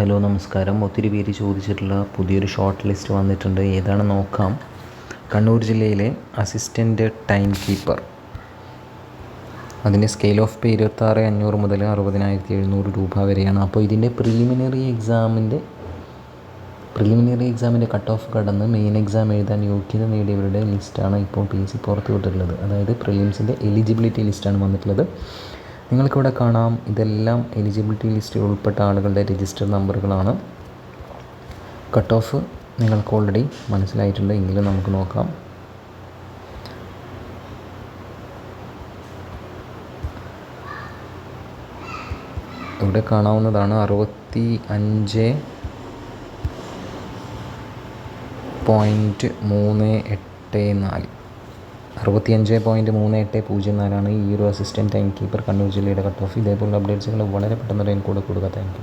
Hello നമസ്കാരം. ഒത്തിരി പേര് ചോദിച്ചിട്ടുള്ള പുതിയൊരു ഷോർട്ട് ലിസ്റ്റ് വന്നിട്ടുണ്ട്. ഏതാണ് നോക്കാം? കണ്ണൂർ ജില്ലയിലെ അസിസ്റ്റന്റ് ടൈം കീപ്പർ അതിന്റെ സ്കെയിൽ ഓഫ് പേ ഇരുപത്താറ് അഞ്ഞൂറ് മുതൽ അറുപതിനായിരത്തി എഴുന്നൂറ് രൂപ വരെയാണ്. അപ്പോൾ ഇതിന്റെ പ്രിലിമിനറി എക്സാമിന്റെ പ്രിലിമിനറി എക്സാമിന്റെ കട്ട് ഓഫ് കടന്ന് മെയിൻ എക്സാം എഴുതാൻ യോഗ്യത നേടിയവരുടെ ലിസ്റ്റാണ് ഇപ്പോൾ പി സി പുറത്തു വിട്ടിട്ടുള്ളത്. അതായത് പ്രിലിംസിന്റെ എലിജിബിലിറ്റി ലിസ്റ്റാണ് വന്നിട്ടുള്ളത്. നിങ്ങൾക്കിവിടെ കാണാം ഇതെല്ലാം എലിജിബിലിറ്റി ലിസ്റ്റിൽ ഉൾപ്പെട്ട ആളുകളുടെ രജിസ്റ്റർ നമ്പറുകളാണ് കട്ട് ഓഫ് നിങ്ങൾക്ക് ഓൾറെഡി മനസ്സിലായിട്ടുണ്ട്. എങ്കിലും നമുക്ക് നോക്കാം. ഇവിടെ കാണാവുന്നതാണ് അറുപത്തി അഞ്ച് പോയിന്റ് മൂന്ന് എട്ട് നാല്. അറുപത്തിയഞ്ച് പോയിന്റ് മൂന്ന് എട്ട് പൂജ്യം നാലാണ് ഈ ഒരു അസിസ്റ്റന്റ് ടൈം കീപ്പർ കണ്ണൂർ ജില്ലയുടെ കട്ട് ഓഫ് ഇതേപോലുള്ള അപ്ഡേറ്റ്സുകൾ വളരെ പെട്ടെന്ന് കൂടെ കൊടുക്കുക. Thank you